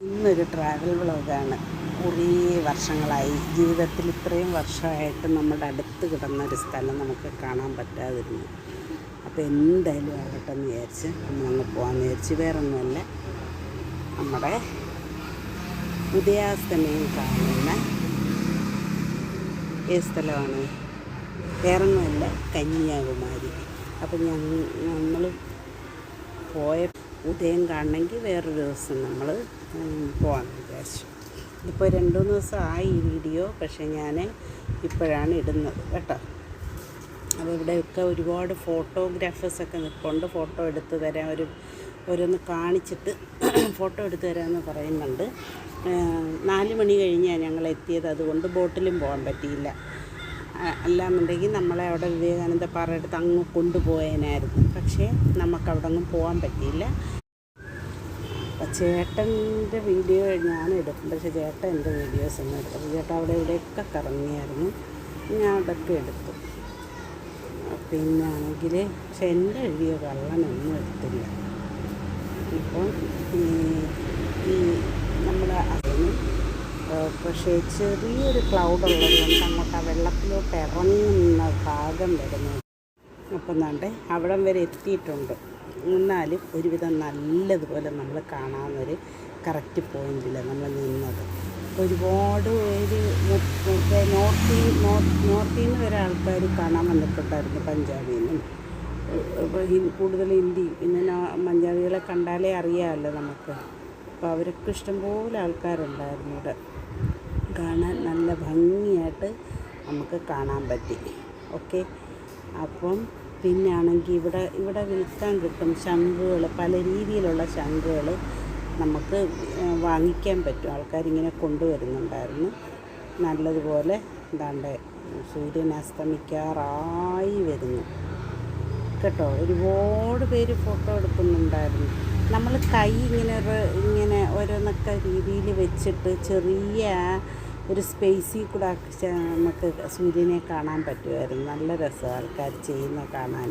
ഇന്നൊരു ട്രാവൽ വ്ളോഗാണ് കുറേ വർഷങ്ങളായി. ജീവിതത്തിൽ ഇത്രയും വർഷമായിട്ട് നമ്മുടെ അടുത്ത് കിടന്ന ഒരു സ്ഥലം നമുക്ക് കാണാൻ പറ്റാതിരുന്നു. അപ്പോൾ എന്തായാലും ആകട്ടെ എന്ന് വിചാരിച്ച് നമ്മളങ്ങ് പോകാമെന്ന് വിചാരിച്ച്. വേറൊന്നുമല്ല നമ്മുടെ ഉദയാസ്തമയം കാണുന്ന ഏത് സ്ഥലമാണ്. വേറൊന്നുമല്ല കന്യാകുമാരി. അപ്പം ഞങ്ങൾ പോയ ഉദയം കാണണമെങ്കിൽ വേറൊരു ദിവസം നമ്മൾ പോകാമെന്ന് വിചാരിച്ചു. ഇപ്പോൾ രണ്ട് മൂന്ന് ആയി ഈ വീഡിയോ പക്ഷേ ഞാൻ ഇപ്പോഴാണ് ഇടുന്നത് കേട്ടോ. അപ്പോൾ ഇവിടെയൊക്കെ ഒരുപാട് ഫോട്ടോഗ്രാഫേഴ്സൊക്കെ നിൽപ്പുണ്ട് ഫോട്ടോ എടുത്ത് തരാൻ ഒരു ഓരോന്ന് കാണിച്ചിട്ട് ഫോട്ടോ എടുത്ത് തരാമെന്ന് പറയുന്നുണ്ട്. നാല് മണി കഴിഞ്ഞാണ് ഞങ്ങൾ എത്തിയത് അതുകൊണ്ട് ബോട്ടിലും പോകാൻ പറ്റിയില്ല. അല്ലാന്നുണ്ടെങ്കിൽ നമ്മളെ അവിടെ വിവേകാനന്ദ പാറ എടുത്ത് അങ്ങ് കൊണ്ടുപോയേനായിരുന്നു. പക്ഷേ നമുക്ക് അവിടെ ഒന്നും പോകാൻ പറ്റിയില്ല. അപ്പം ചേട്ടന്റെ വീഡിയോ ഞാൻ എടുക്കും. പക്ഷേ ചേട്ടൻ എന്റെ വീഡിയോസ് ഒന്നും എടുക്കും ചേട്ടൻ അവിടെ ഇവിടെയൊക്കെ കറങ്ങിയായിരുന്നു. ഞാൻ അതൊക്കെ എടുത്തു. പിന്നെ ആണെങ്കിൽ പക്ഷെ എന്റെ വീഡിയോ കള്ളനൊന്നും എടുത്തില്ല. ഇപ്പം ഈ ഈ നമ്മൾ അതിന് പക്ഷേ ചെറിയൊരു ക്ലൗഡ് ഉള്ളതുകൊണ്ട് അങ്ങോട്ട് ആ വെള്ളത്തിലോട്ട് ഇറങ്ങുന്ന ഭാഗം വരുന്നത് അപ്പം നാണ്ടെ അവിടം വരെ എത്തിയിട്ടുണ്ട്. എന്നാലും ഒരുവിധം നല്ലതുപോലെ നമ്മൾ കാണാവുന്നൊരു കറക്റ്റ് പോയിന്റിൽ നമ്മൾ നിന്നത്. ഒരുപാട് പേര് നോർത്ത് നോർത്ത് നിന്ന് വരെ ആൾക്കാർ കാണാൻ വന്നിട്ടുണ്ടായിരുന്നു പഞ്ചാബിൽ നിന്നും കൂടുതൽ ഹിന്ദി പിന്നെ പഞ്ചാബികളെ കണ്ടാലേ അറിയാമല്ലോ നമുക്ക്. അപ്പോൾ അവരൊക്കെ ഇഷ്ടംപോലെ ആൾക്കാരുണ്ടായിരുന്നു ഇവിടെ. കാണാൻ നല്ല ഭംഗിയായിട്ട് നമുക്ക് കാണാൻ പറ്റി. ഓക്കെ? അപ്പം പിന്നെ ആണെങ്കിൽ ഇവിടെ ഇവിടെ വിൽക്കാൻ കിട്ടും ശംഖുകൾ പല രീതിയിലുള്ള ശംഖുകൾ നമുക്ക് വാങ്ങിക്കാൻ പറ്റും. ആൾക്കാരിങ്ങനെ കൊണ്ടുവരുന്നുണ്ടായിരുന്നു. നല്ലതുപോലെ എന്താണ്ട് സൂര്യൻ അസ്തമിക്കാറായി വരുന്നു. കേട്ടോ? ഒരുപാട് പേര് ഫോട്ടോ എടുക്കുന്നുണ്ടായിരുന്നു. നമ്മൾ കൈ ഇങ്ങനെ ഇങ്ങനെ ഓരോന്നൊക്കെ രീതിയിൽ വെച്ചിട്ട് ചെറിയ ഒരു സ്പേസിൽ കൂടെ നമുക്ക് സൂര്യനെ കാണാൻ പറ്റുമായിരുന്നു. നല്ല രസം ആൾക്കാർ ചെയ്യുന്ന കാണാൻ.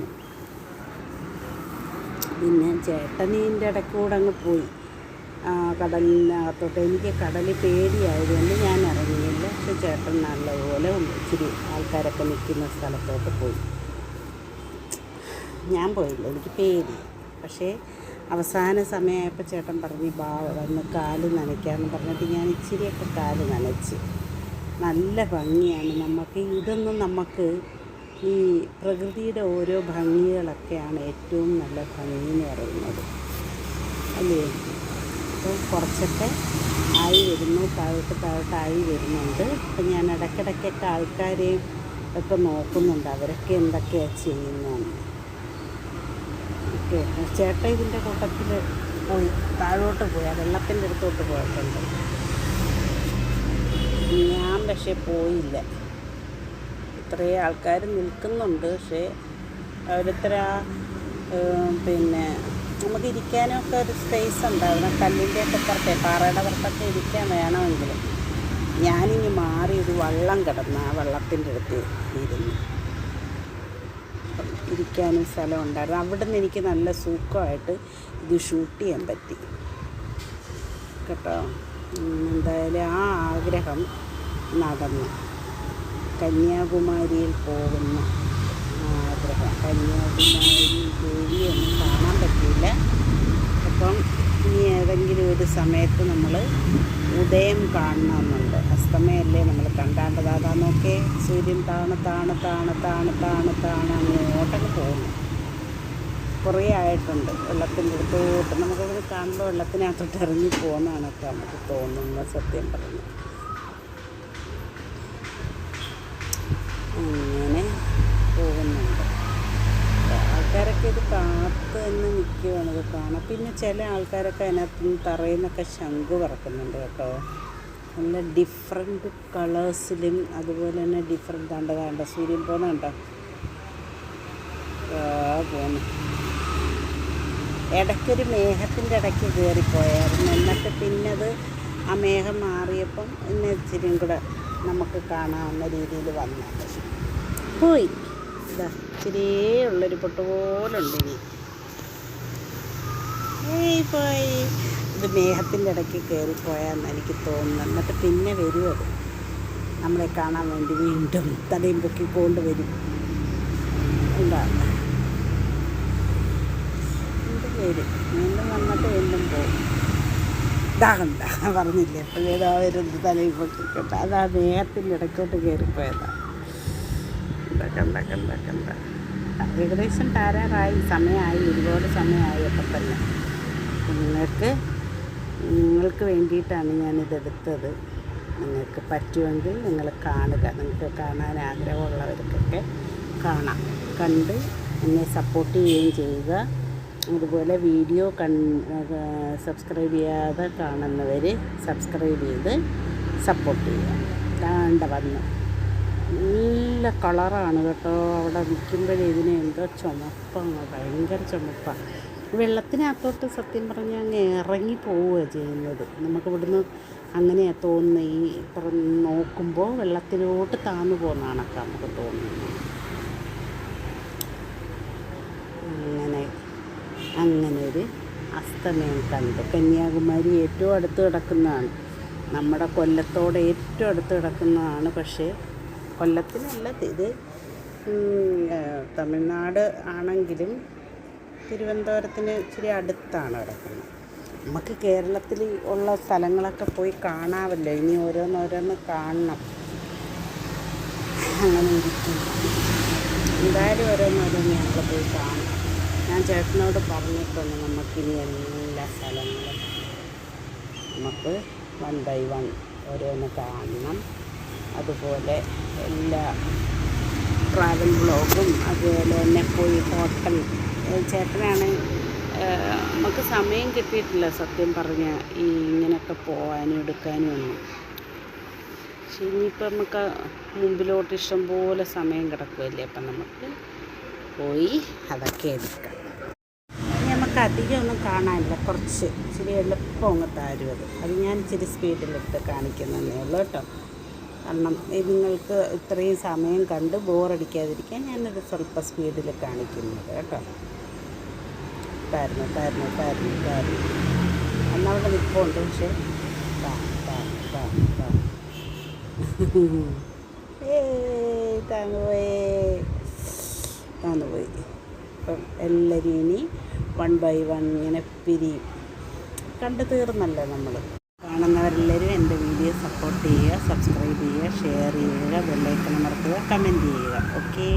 പിന്നെ ചേട്ടനീന്റെ ഇടയ്ക്കൂടെ അങ്ങ് പോയി. കടലിനകത്തോട്ട്. എനിക്ക് കടൽ പേടിയായതുകൊണ്ട് ഞാൻ ഇറങ്ങിയില്ല. പക്ഷെ ചേട്ടൻ നല്ലതുപോലെ ഇച്ചിരി ആൾക്കാരൊക്കെ നിൽക്കുന്ന സ്ഥലത്തോട്ട് പോയി. ഞാൻ പോയില്ല. എനിക്ക് പേടി. പക്ഷേ അവസാന സമയമായപ്പോൾ ചേട്ടൻ പറഞ്ഞു ബാ വന്ന് കാൽ നനയ്ക്കാമെന്ന് പറഞ്ഞിട്ട് ഞാൻ ഇച്ചിരിയൊക്കെ കാൽ നനച്ച്. നല്ല ഭംഗിയാണ് നമുക്ക് ഇതൊന്നും നമുക്ക് ഈ പ്രകൃതിയുടെ ഓരോ ഭംഗികളൊക്കെയാണ് ഏറ്റവും നല്ല ഭംഗി എന്ന് പറയുന്നത്. അല്ലേ? അപ്പോൾ കുറച്ചൊക്കെ ആയി വരുന്നു. താഴോട്ട് താഴോട്ടായി വരുന്നുണ്ട്. അപ്പം ഞാൻ ഇടയ്ക്കിടയ്ക്കൊക്കെ ആൾക്കാരെയും ഒക്കെ നോക്കുന്നുണ്ട്. അവരൊക്കെ എന്തൊക്കെയാണ് ചെയ്യുന്നതെന്ന്. ഓക്കെ ചേട്ടൻ ഇതിന്റെ കൂട്ടത്തിൽ പോയി താഴോട്ട് പോയി വെള്ളത്തിന്റെ അടുത്തോട്ട് പോയിട്ടുണ്ട്. ഞാൻ പക്ഷേ പോയില്ല. ഇത്രയും ആൾക്കാർ നിൽക്കുന്നുണ്ട് പക്ഷേ അവരിത്ര പിന്നെ നമുക്ക് ഇരിക്കാനൊക്കെ ഒരു സ്പേസ് ഉണ്ടാവണം കല്ലിന്റെ ഒക്കെ പുറത്തെ പാറയുടെ പുറത്തൊക്കെ ഇരിക്കാൻ വേണമെങ്കിലും ഞാനിങ്ങ് മാറി ഒരു വള്ളം കിടന്ന് ആ വെള്ളത്തിന്റെ അടുത്ത് ഇരുന്നു ഇരിക്കാനും സ്ഥലം ഉണ്ടായിരുന്നു. അവിടെ നിന്ന് എനിക്ക് നല്ല സൂക്കമായിട്ട് ഇത് ഷൂട്ട് ചെയ്യാൻ പറ്റി. കേട്ടോ? എന്തായാലും ആ ആഗ്രഹം നടന്നു. കന്യാകുമാരിയിൽ പോകുന്ന ആഗ്രഹം. കന്യാകുമാരി ദേവിയൊന്നും കാണാൻ പറ്റിയില്ല അപ്പം ഇനി ഏതെങ്കിലും ഒരു സമയത്ത് നമ്മൾ ഉദയം കാണണമെന്നുണ്ട്. അസ്തമയല്ലേ നമ്മൾ കണ്ടാണ്ടത് അതാ നോക്കേ? സൂര്യൻ താണ താണ താണ താണ താണ താണ അങ്ങോട്ടങ്ങ് പോകുന്നു. കുറേ ആയിട്ടുണ്ട്. വെള്ളത്തിന്റെ അടുത്തോട്ട് നമുക്കത് കാണുമ്പോൾ വെള്ളത്തിനകത്തോട്ട് ഇറങ്ങി പോകുന്നതാണൊക്കെ നമുക്ക് തോന്നുന്നത് സത്യം പറഞ്ഞു അങ്ങനെ പോകുന്നുണ്ട്. ആൾക്കാരൊക്കെ ഇത് കാത്ത് തന്നെ നിൽക്കുകയാണ് ഇത് കാണാം പിന്നെ ചില ആൾക്കാരൊക്കെ അതിനകത്ത് തറയിൽ നിന്നൊക്കെ ശംഖ് പറക്കുന്നുണ്ട് കേട്ടോ. നല്ല ഡിഫറെന്റ് കളേഴ്സിലും അതുപോലെ തന്നെ ഡിഫറെന്റ് കണ്ട കണ്ട സൂര്യൻ പോകുന്ന കണ്ടോ? പോന്നു ഇടയ്ക്കൊരു മേഘത്തിന്റെ ഇടയ്ക്ക് കയറിപ്പോയായിരുന്നു എന്നിട്ട് പിന്നെ അത് ആ മേഘം മാറിയപ്പം ഇന്ന് ഇച്ചിരിയും കൂടെ നമുക്ക് കാണാവുന്ന രീതിയിൽ വന്നു. പോയി. ഇതാ ഇച്ചിരിയേ ഉള്ളൊരു പൊട്ടുപോലുണ്ട് ഇനി. പോയി. ഇത് മേഘത്തിന്റെ ഇടയ്ക്ക് കയറിപ്പോയാന്ന് എനിക്ക് തോന്നുന്നു. എന്നിട്ട് പിന്നെ വരും അത്. നമ്മളെ കാണാൻ വേണ്ടി വീണ്ടും തലയും പൊക്കിക്കൊണ്ട് വരും. എന്താ? വരും. വീണ്ടും വന്നിട്ട് വീണ്ടും പോകും ഇതാകണ്ട പറഞ്ഞില്ലേ? എപ്പോഴേതാ വരുന്നത് തലയിൽ പൊക്കിക്കൊണ്ട്. അതാ മേഘത്തിന്റെ ഇടയ്ക്കോട്ട് കയറിപ്പോയതാണ് കണ്ട കണ്ട ഏകദേശം താരാറായി സമയമായി. ഒരുപാട് സമയമായി അപ്പം തന്നെ. നിങ്ങൾക്ക് നിങ്ങൾക്ക് വേണ്ടിയിട്ടാണ് ഞാനിത് എടുത്തത് നിങ്ങൾക്ക് പറ്റുമെങ്കിൽ നിങ്ങൾ കാണുക. നിങ്ങൾക്ക് കാണാൻ ആഗ്രഹമുള്ളവർക്കൊക്കെ കാണാം. കണ്ട് എന്നെ സപ്പോർട്ട് ചെയ്യുകയും ചെയ്യുക. അതുപോലെ വീഡിയോ കൺ സബ്സ്ക്രൈബ് ചെയ്യാതെ കാണുന്നവർ സബ്സ്ക്രൈബ് ചെയ്ത് സപ്പോർട്ട് ചെയ്യുക. കാണ്ട വന്നു. നല്ല കളറാണ് കേട്ടോ. അവിടെ നിൽക്കുമ്പോഴേ ഇതിന് ചുമപ്പാണ്. ഭയങ്കര ചുമപ്പാണ്. വെള്ളത്തിനകത്തോട്ട് സത്യം പറഞ്ഞാൽ അങ്ങ് ഇറങ്ങി പോവുകയാണ് ചെയ്യുന്നത്. നമുക്ക് ഇവിടുന്ന് അങ്ങനെയാണ് തോന്നുന്നത് ഈ നോക്കുമ്പോൾ വെള്ളത്തിലോട്ട് താന്നു പോകുന്ന കണക്കാണ് നമുക്ക് തോന്നുന്നത്. അങ്ങനെ അങ്ങനെ ഒരു അസ്തമയം കണ്ടു. കന്യാകുമാരി ഏറ്റവും അടുത്ത് കിടക്കുന്നതാണ്. നമ്മുടെ കൊല്ലത്തോടെ ഏറ്റവും അടുത്ത് കിടക്കുന്നതാണ്. പക്ഷേ കൊല്ലത്തിനല്ല ഇത് തമിഴ്നാട് ആണെങ്കിലും തിരുവനന്തപുരത്തിന് ഇച്ചിരി അടുത്താണ് കിടക്കുന്നത് നമുക്ക് കേരളത്തിൽ ഉള്ള സ്ഥലങ്ങളൊക്കെ പോയി കാണാമല്ലോ. ഇനി ഓരോന്നോരോന്ന് കാണണം. അങ്ങനെ ഇരിക്കും. എന്തായാലും ഓരോന്നോരോന്ന് ഞങ്ങൾ പോയി കാണും. ഞാൻ ചേട്ടനോട് പറഞ്ഞിട്ടുണ്ട് നമുക്കിനി എല്ലാ സ്ഥലങ്ങളും നമുക്ക് വൺ ബൈ വൺ ഓരോന്ന് കാണണം. അതുപോലെ എല്ലാ ട്രാവൽ ബ്ലോഗും അതുപോലെ ഹോട്ടൽ ചേട്ടനാണ് നമുക്ക് സമയം കിട്ടിയിട്ടില്ല സത്യം പറഞ്ഞ ഈ ഇങ്ങനെയൊക്കെ പോകാനും എടുക്കാനും ഒന്നും. പക്ഷെ ഇനിയിപ്പം നമുക്ക് മുമ്പിലോട്ട് ഇഷ്ടംപോലെ സമയം കിടക്കുമല്ലേ അപ്പം നമുക്ക് പോയി അതൊക്കെ എടുക്കാം. അധികം ഒന്നും കാണാനില്ല കുറച്ച്. ഇച്ചിരി എളുപ്പം അങ്ങ് താരും അത്. അത് ഞാൻ ഇച്ചിരി സ്പീഡിലിട്ട് കാണിക്കുന്നതേ ഉള്ളൂ കേട്ടോ. കാരണം നിങ്ങൾക്ക് ഇത്രയും സമയം കണ്ട് ബോറടിക്കാതിരിക്കാൻ ഞാനത് സ്വല്പം സ്പീഡിൽ കാണിക്കുന്നത് കേട്ടോ. താരുന്നു താരുന്നു താരുന്നു താരുന്നു എന്നവിടെ നിൽപ്പുണ്ട് പക്ഷേ. താ താ അപ്പം എല്ലാവരും ഇനി വൺ ബൈ വൺ ഇങ്ങനെ പിരിയും. കണ്ടു തീർന്നല്ലോ നമ്മൾ കാണുന്നവരെല്ലാവരും എന്റെ വീഡിയോ സപ്പോർട്ട് ചെയ്യുക സബ്സ്ക്രൈബ് ചെയ്യുക ഷെയർ ചെയ്യുക ബെല്ലൈക്കൺ അമർത്തുക കമന്റ് ചെയ്യുക. ഓക്കേ